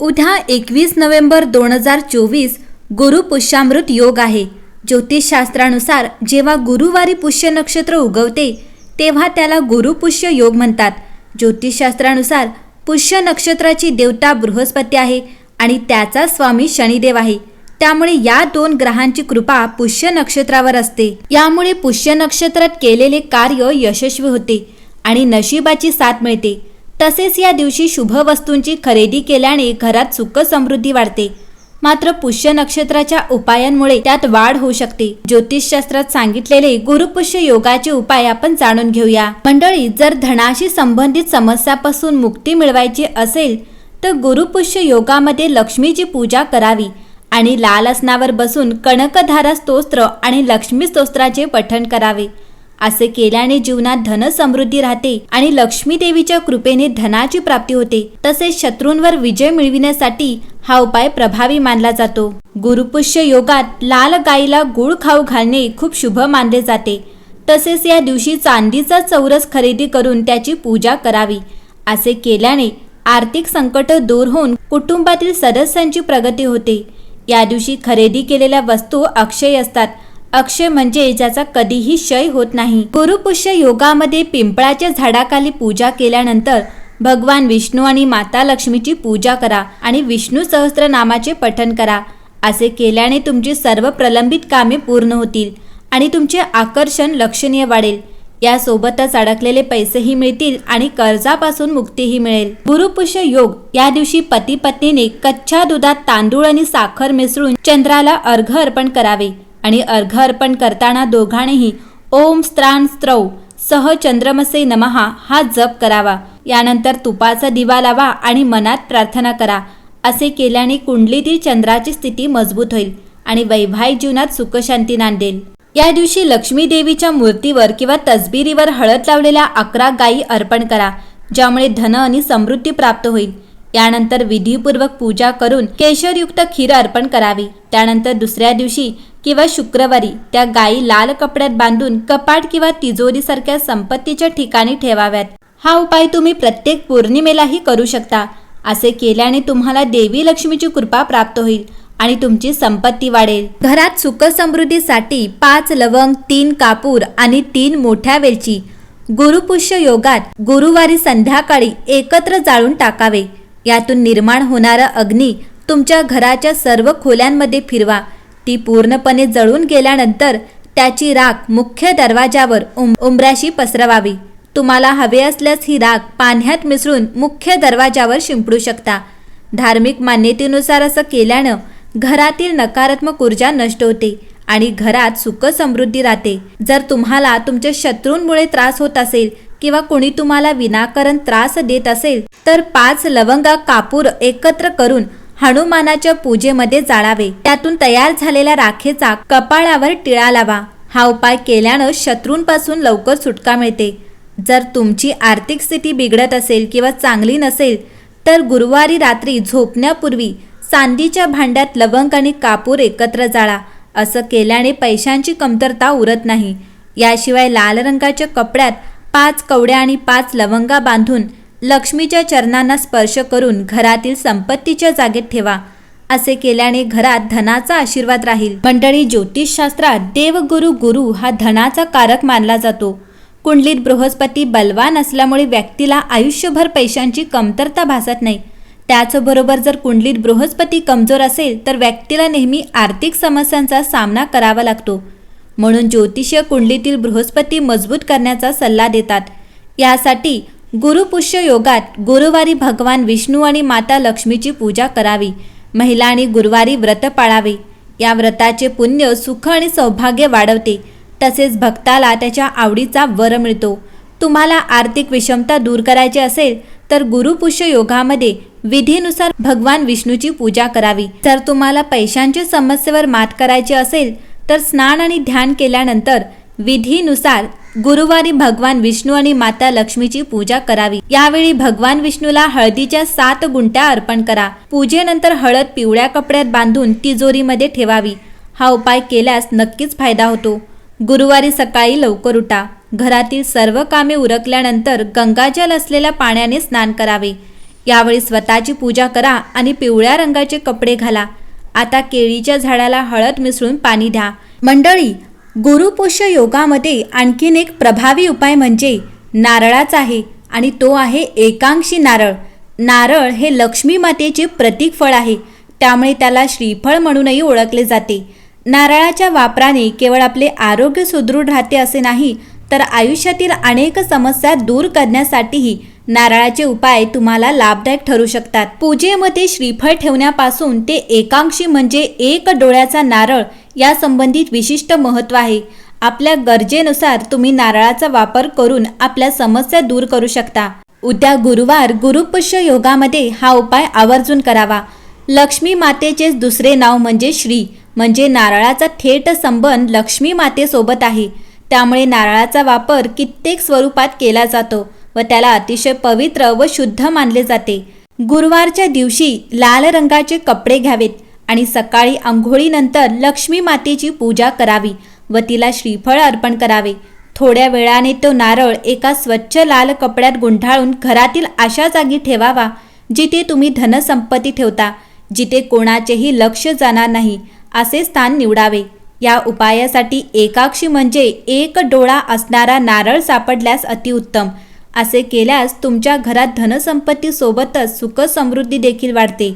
उद्या एकवीस नोव्हेंबर दोन हजार चोवीस गुरु पुष्यामृत योग आहे. ज्योतिषशास्त्रानुसार जेव्हा गुरुवारी पुष्य नक्षत्र उगवते तेव्हा त्याला गुरुपुष्य योग म्हणतात. ज्योतिषशास्त्रानुसार पुष्य नक्षत्राची देवता बृहस्पती आहे आणि त्याचा स्वामी शनिदेव आहे. त्यामुळे या दोन ग्रहांची कृपा पुष्य नक्षत्रावर असते. यामुळे पुष्य नक्षत्रात केलेले कार्य यशस्वी होते आणि नशिबाची साथ मिळते. तसेच या दिवशी शुभ वस्तूंची खरेदी केल्याने घरात सुख समृद्धी वाढते. मात्र पुष्य नक्षत्राच्या उपायांमुळे त्यात वाढ होऊ शकते. ज्योतिषशास्त्रात सांगितलेले गुरुपुष्य योगाचे उपाय आपण जाणून घेऊया. मंडळी जर धनाशी संबंधित समस्यापासून मुक्ती मिळवायची असेल तर गुरुपुष्य योगामध्ये लक्ष्मीची पूजा करावी आणि लाल आसनावर बसून कणकधारा स्तोत्र आणि लक्ष्मी स्तोत्राचे पठण करावे. असे केल्याने जीवनात धन समृद्धी राहते आणि लक्ष्मी देवीच्या कृपेने धनाची प्राप्ती होते. तसेच शत्रूंवर विजय मिळविण्यासाठी हा उपाय प्रभावी मानला जातो. गुरुपुष्य योगात लाल गाईला गुळ खाऊ घालणे खूप शुभ मानले जाते. तसेच या दिवशी चांदीचा चौरस खरेदी करून त्याची पूजा करावी. असे केल्याने आर्थिक संकट दूर होऊन कुटुंबातील सदस्यांची प्रगती होते. या दिवशी खरेदी केलेल्या वस्तू अक्षय असतात. अक्षय म्हणजे ज्याचा कधीही क्षय होत नाही. गुरुपुष्य योगामध्ये पिंपळाच्या झाडाखाली पूजा केल्यानंतर भगवान विष्णू आणि माता लक्ष्मीची पूजा करा आणि विष्णू सहस्त्रनामाचे पठण करा. असे केल्याने तुमची सर्व प्रलंबित कामे पूर्ण होतील आणि तुमचे आकर्षण लक्षणीय वाढेल. यासोबतच अडकलेले पैसेही मिळतील आणि कर्जापासून मुक्तीही मिळेल. गुरुपुष्य योग या दिवशी पती पत्नीने कच्च्या दुधात तांदूळ आणि साखर मिसळून चंद्राला अर्घ अर्पण करावे. आणि अर्घ अर्पण करताना दोघांनीही ओम स्त्राण स्त्रौ सह चंद्रमसे नमहा हा जप करावा. यानंतर तुपाचा दिवा लावा आणि मनात प्रार्थना करा. असे केल्याने कुंडलीतील चंद्राची स्थिती मजबूत होईल आणि वैवाहिक जीवनात सुखशांती नांदेल. या दिवशी लक्ष्मी देवीच्या मूर्तीवर किंवा तसबिरीवर हळद लावलेल्या अकरा गायी अर्पण करा ज्यामुळे धन आणि समृद्धी प्राप्त होईल. यानंतर विधीपूर्वक पूजा करून केशरयुक्त खीर अर्पण करावी. त्यानंतर दुसऱ्या दिवशी किंवा शुक्रवारी त्या गायी लाल कपड्यात बांधून कपाट किंवा तिजोरीसारख्या संपत्तीच्या ठिकाणी ठेवाव्यात. हा उपाय तुम्ही प्रत्येक पौर्णिमेलाही करू शकता. असे केल्याने तुम्हाला देवी लक्ष्मीची कृपा प्राप्त होईल आणि तुमची संपत्ती वाढेल. घरात सुख समृद्धीसाठी पाच लवंग तीन कापूर आणि तीन मोठ्या वेलची. गुरुपुष्य योगात गुरुवारी संध्याकाळी एकत्र जाळून टाकावे. यातून निर्माण होणारा अग्नी तुमच्या घराच्या सर्व खोल्यांमध्ये फिरवा. ती पूर्णपणे जळून गेल्यानंतर त्याची राख मुख्य दरवाजावर उम उंबऱ्याशी पसरवावी. तुम्हाला हवे असल्यास ही राख पाण्यात मिसळून मुख्य दरवाजावर शिंपडू शकता. धार्मिक मान्यतेनुसार असं केल्यानं घरातील नकारात्मक ऊर्जा नष्ट होते आणि घरात सुख समृद्धी राहते. जर तुम्हाला तुमच्या शत्रूंमुळे त्रास होत असेल किंवा कोणी तुम्हाला विनाकारण त्रास देत असेल तर पाच लवंगा कापूर एकत्र करून हनुमानाच्या पूजेमध्ये जाळावे. त्यातून तयार झालेल्या राखेचा कपाळावर टिळा लावा. हा उपाय केल्यानं शत्रूंपासून लवकर सुटका मिळते. जर तुमची आर्थिक स्थिती बिघडत असेल किंवा चांगली नसेल तर गुरुवारी रात्री झोपण्यापूर्वी चांदीच्या भांड्यात लवंग आणि कापूर एकत्र जाळा. असं केल्याने पैशांची कमतरता उरत नाही. याशिवाय लाल रंगाच्या कपड्यात पाच कवड्या आणि पाच लवंगा बांधून लक्ष्मीच्या चरणांना स्पर्श करून घरातील संपत्तीच्या जागेत ठेवा असे केल्याने घरात धनाचा आशीर्वाद राहील. मंडळी ज्योतिषशास्त्रात देवगुरु गुरु हा धनाचा कारक मानला जातो. कुंडलीत बृहस्पती बलवान असल्यामुळे व्यक्तीला आयुष्यभर पैशांची कमतरता भासत नाही. त्याचबरोबर जर कुंडलीत बृहस्पती कमजोर असेल तर व्यक्तीला नेहमी आर्थिक समस्यांचा सामना करावा लागतो. म्हणून ज्योतिषीय कुंडलीतील बृहस्पती मजबूत करण्याचा सल्ला देतात. यासाठी गुरुपुष्य योगात गुरुवारी भगवान विष्णू आणि माता लक्ष्मीची पूजा करावी. महिलांनी गुरुवारी व्रत पाळावे. या व्रताचे पुण्य सुख आणि सौभाग्य वाढवते. तसेच भक्ताला त्याच्या आवडीचा वर मिळतो. तुम्हाला आर्थिक विषमता दूर करायची असेल तर गुरुपुष्य योगामध्ये विधीनुसार भगवान विष्णूची पूजा करावी. जर तुम्हाला पैशांच्या समस्येवर मात करायची असेल तर स्नान आणि ध्यान केल्यानंतर विधीनुसार गुरुवारी भगवान विष्णू आणि माता लक्ष्मीची पूजा करावी. यावेळी भगवान विष्णूला हळदीच्या सात गुंट्या अर्पण करा. पूजेनंतर हळद पिवळ्या कपड्यात बांधून तिजोरीमध्ये ठेवावी. हा उपाय केल्यास नक्कीच फायदा होतो. गुरुवारी सकाळी लवकर उठा. घरातील सर्व कामे उरकल्यानंतर गंगाजल असलेल्या पाण्याने स्नान करावे. यावेळी स्वतःची पूजा करा आणि पिवळ्या रंगाचे कपडे घाला. आता केळीच्या झाडाला हळद मिसळून पाणी द्या. मंडळी गुरुपोष्य योगामध्ये आणखीन एक प्रभावी उपाय म्हणजे नारळाचा आहे आणि तो आहे एकांशी नारळ. नारळ हे लक्ष्मी मातेचे प्रतीक फळ आहे. त्यामुळे त्याला श्रीफळ म्हणूनही ओळखले जाते. नारळाच्या वापराने केवळ आपले आरोग्य सुदृढ राहते असे नाही तर आयुष्यातील अनेक समस्या दूर करण्यासाठीही नारळाचे उपाय तुम्हाला लाभदायक ठरू शकतात. पूजेमध्ये श्रीफळ ठेवण्यापासून ते एकांशी म्हणजे एक डोळ्याचा नारळ या संबंधित विशिष्ट महत्त्व आहे. आपल्या गरजेनुसार तुम्ही नारळाचा वापर करून आपल्या समस्या दूर करू शकता. उद्या गुरुवार गुरुपुष्य योगामध्ये हा उपाय आवर्जून करावा. लक्ष्मी मातेचेच दुसरे नाव म्हणजे श्री. म्हणजे नारळाचा थेट संबंध लक्ष्मी मातेसोबत आहे. त्यामुळे नारळाचा वापर कित्येक स्वरूपात केला जातो व त्याला अतिशय पवित्र व शुद्ध मानले जाते. गुरुवारच्या दिवशी लाल रंगाचे कपडे घ्यावेत. आणि सकाळी आंघोळीनंतर लक्ष्मी मातेची पूजा करावी व तिला श्रीफळ अर्पण करावे. थोड्या वेळाने तो नारळ एका स्वच्छ लाल कपड्यात गुंढाळून घरातील अशा जागी ठेवावा जिथे तुम्ही धनसंपत्ती ठेवता जिथे कोणाचेही लक्ष जाणार नाही असे स्थान निवडावे. या उपायासाठी एकाक्षी म्हणजे एक डोळा असणारा नारळ सापडल्यास अतिउत्तम असे केल्यास तुमच्या घरात धनसंपत्ती सोबतच सुख समृद्धी देखील वाढते.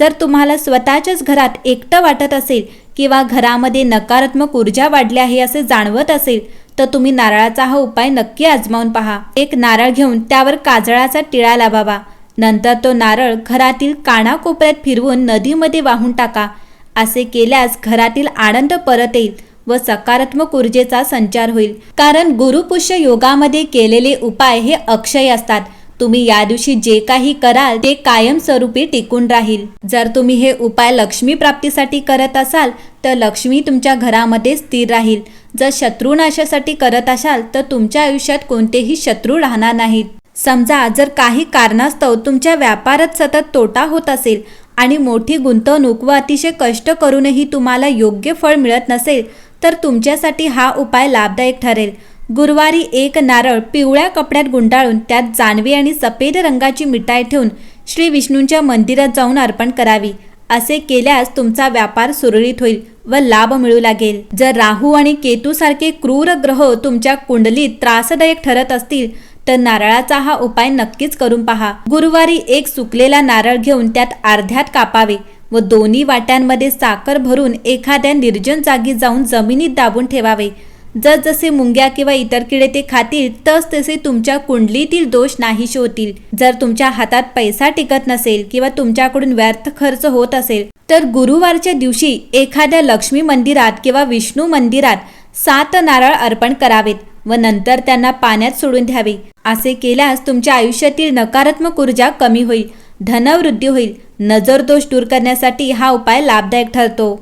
जर तुम्हाला स्वतःच्याच घरात एकटं वाटत असेल किंवा घरामध्ये नकारात्मक ऊर्जा वाढली आहे असे जाणवत असेल तर तुम्ही नारळाचा हा उपाय नक्की आजमावून पहा. एक नारळ घेऊन त्यावर काजळाचा टिळा लावावा. नंतर तो नारळ घरातील कानाकोपऱ्यात फिरवून नदीमध्ये वाहून टाका. असे केल्यास घरातील आनंद परत येईल व सकारात्मक ऊर्जेचा संचार होईल. कारण गुरुपुष्य योगामध्ये केलेले उपाय हे अक्षय असतात. तुम्ही या दिवशी जे काही कराल ते कायमस्वरूपी टिकून राहील. जर तुम्ही हे उपाय लक्ष्मी प्राप्तीसाठी करत असाल तर लक्ष्मी तुमच्या घरामध्ये स्थिर राहील. जर शत्रुनाशासाठी करत असाल तर तुमच्या आयुष्यात कोणतेही शत्रू राहणार नाहीत. समजा जर काही कारणास्तव तुमच्या व्यापारात सतत तोटा होत असेल आणि मोठी गुंतवणूक व अतिशय कष्ट करूनही तुम्हाला योग्य फळ मिळत नसेल तर तुमच्यासाठी हा उपाय लाभदायक ठरेल. गुरुवारी एक नारळ पिवळ्या कपड्यात गुंडाळून त्यात जानवी आणि सफेद रंगाची मिठाई ठेवून श्री विष्णूंच्या मंदिरात जाऊन अर्पण करावी. असे केल्यास तुमचा व्यापार सुरळीत होईल व लाभ मिळू लागेल. जर राहू आणि केतू सारखे क्रूर ग्रह तुमच्या कुंडलीत त्रासदायक ठरत असतील तर नारळाचा हा उपाय नक्कीच करून पहा. गुरुवारी एक सुकलेला नारळ घेऊन त्यात अर्ध्यात कापावे व दोन्ही वाट्यांमध्ये साखर भरून एखाद्या निर्जन जागी जाऊन जमिनीत दाबून ठेवावे. जसजसे मुंग्या किंवा इतर किडे ते खातील तस तसे तुमच्या कुंडलीतील दोष नाहीसे होतील जर तुमच्या हातात पैसा टिकत नसेल किंवा तुमच्याकडून व्यर्थ खर्च होत असेल तर गुरुवारच्या दिवशी एखाद्या लक्ष्मी मंदिरात किंवा विष्णू मंदिरात सात नारळ अर्पण करावेत व नंतर त्यांना पाण्यात सोडून द्यावे. असे केल्यास तुमच्या आयुष्यातील नकारात्मक ऊर्जा कमी होईल धनवृद्धी होईल. नजर दोष दूर करण्यासाठी हा उपाय लाभदायक ठरतो.